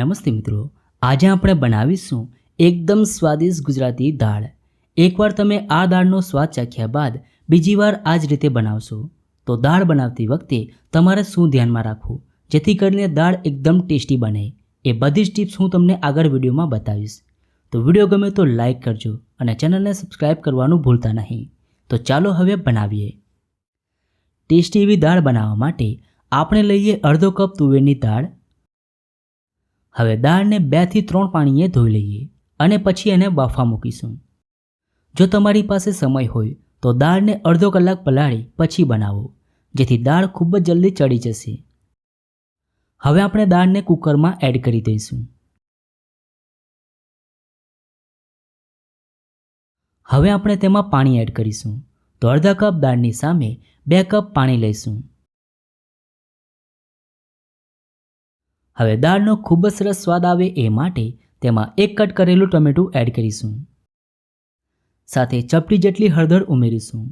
નમસ્તે મિત્રો. આજે આપણે બનાવીશું એકદમ સ્વાદિષ્ટ ગુજરાતી દાળ. એકવાર તમે આ દાળનો સ્વાદ ચાખ્યા બાદ બીજી વાર આ જ રીતે બનાવશો. તો દાળ બનાવતી વખતે તમારે શું ધ્યાનમાં રાખવું? જેથી કરીને દાળ એકદમ ટેસ્ટી બને. એ બધી જ ટિપ્સ હું તમને આગળ વિડીયોમાં બતાવીશ. તો વીડિયો ગમે તો લાઈક કરજો અને ચેનલને સબસ્ક્રાઈબ કરવાનું ભૂલતા નહીં. તો ચાલો હવે બનાવીએ. ટેસ્ટી એવી દાળ બનાવવા માટે આપણે લઈએ અડધો કપ તુવેરની દાળ હવે દાળને બેથી ત્રણ પાણીએ ધોઈ લઈએ અને પછી એને બાફા મૂકીશું. જો તમારી પાસે સમય હોય, તો દાળને અડધો કલાક પલાળી પછી બનાવો, જેથી દાળ ખૂબ જ જલ્દી ચડી જશે. હવે આપણે દાળને કુકરમાં એડ કરી દઈશું. હવે આપણે તેમાં પાણી એડ કરીશું. તો અડધા કપ દાળની સામે બે કપ પાણી લઈશું. હવે દાળનો ખૂબ જ સરસ સ્વાદ આવે એ માટે તેમાં એક કટ કરેલું ટમેટું એડ કરીશું. સાથે ચપટી જેટલી હળદર ઉમેરીશું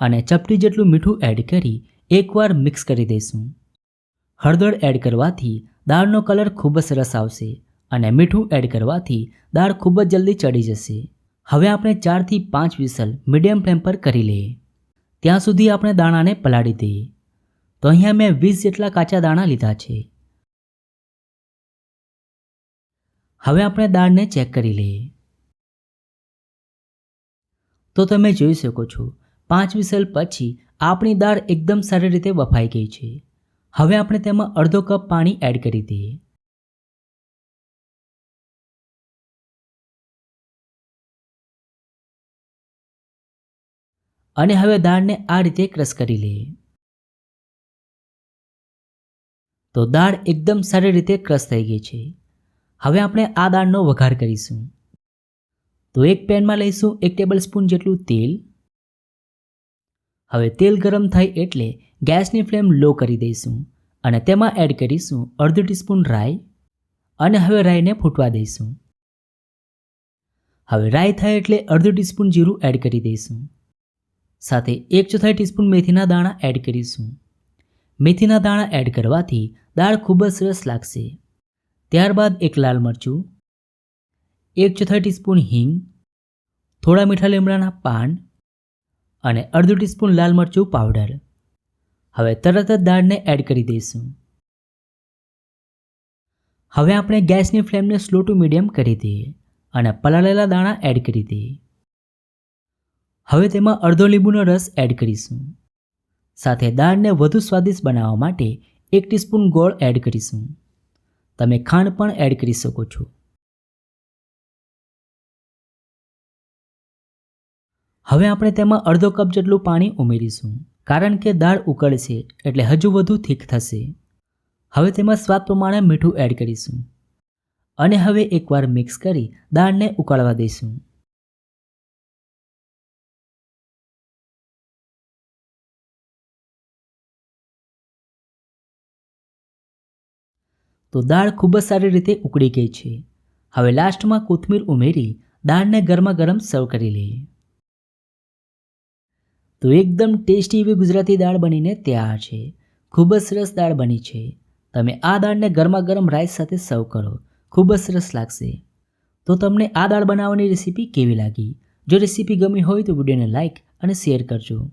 અને ચપટી જેટલું મીઠું એડ કરી એકવાર મિક્સ કરી દઈશું. હળદર એડ કરવાથી દાળનો કલર ખૂબ જ સરસ આવશે અને મીઠું એડ કરવાથી દાળ ખૂબ જ જલ્દી ચડી જશે. હવે આપણે ચારથી પાંચ વિસલ મીડિયમ ફ્લેમ પર કરી લઈએ. ત્યાં સુધી આપણે દાણાને પલાળી દઈએ. તો અહીંયા મેં વીસ જેટલા કાચા દાણા લીધા છે. હવે આપણે દાળને ચેક કરી લઈએ. તો તમે જોઈ શકો છો, પાંચ વિસલ પછી આપણી દાળ એકદમ સારી રીતે બફાઈ ગઈ છે. હવે આપણે તેમાં અડધો કપ પાણી એડ કરી દઈએ. અને હવે દાળને આ રીતે ક્રશ કરી લઈએ. તો દાળ એકદમ સારી રીતે ક્રશ થઈ ગઈ છે. હવે આપણે આ દાળનો વઘાર કરીશું. તો એક પેનમાં લઈશું એક ટેબલ સ્પૂન જેટલું તેલ. હવે તેલ ગરમ થાય એટલે ગેસની ફ્લેમ લો કરી દઈશું અને તેમાં એડ કરીશું અડધો ટીસ્પૂન રાઈ અને હવે રાઈને ફૂટવા દઈશું. હવે રાઈ થાય એટલે અડધો ટીસ્પૂન જીરું એડ કરી દઈશું. સાથે એક ચોથાઈ ટીસ્પૂન મેથીના દાણા એડ કરીશું. મેથીના દાણા એડ કરવાથી દાળ ખૂબ જ સરસ લાગશે. ત્યારબાદ એક લાલ મરચું, એક ચોથા ટીસ્પૂન હિંગ, થોડા મીઠા લીમડાના પાન અને અડધું ટીસ્પૂન લાલ મરચું પાવડર. હવે તરત જ દાળને એડ કરી દઈશું. હવે આપણે ગેસની ફ્લેમને સ્લો ટુ મીડિયમ કરી દઈએ અને પલાળેલા દાણા એડ કરી દઈએ. હવે તેમાં અડધો લીંબુનો રસ એડ કરીશું. સાથે દાળને વધુ સ્વાદિષ્ટ બનાવવા માટે એક ટીસ્પૂન ગોળ એડ કરીશું. તમે ખાંડ પણ એડ કરી શકો છો. હવે આપણે તેમાં અડધો કપ જેટલું પાણી ઉમેરીશું, કારણ કે દાળ ઉકળશે એટલે હજુ વધુ થીક થશે. હવે તેમાં સ્વાદ પ્રમાણે મીઠું એડ કરીશું. અને હવે એકવાર મિક્સ કરી દાળને ઉકાળવા દઈશું. તો દાળ ખૂબ જ સારી રીતે ઉકળી ગઈ છે. હવે લાસ્ટમાં કોથમીર ઉમેરી દાળને ગરમા ગરમ સર્વ કરી લઈએ. તો એકદમ ટેસ્ટી એવી ગુજરાતી દાળ બનીને તૈયાર છે. ખૂબ જ સરસ દાળ બની છે. તમે આ દાળને ગરમા ગરમ રાઈસ સાથે સર્વ કરો. ખૂબ જ સરસ લાગશે. તો તમને આ દાળ બનાવવાની રેસીપી કેવી લાગી? જો રેસીપી ગમી હોય તો વિડીયોને લાઇક અને શેર કરજો.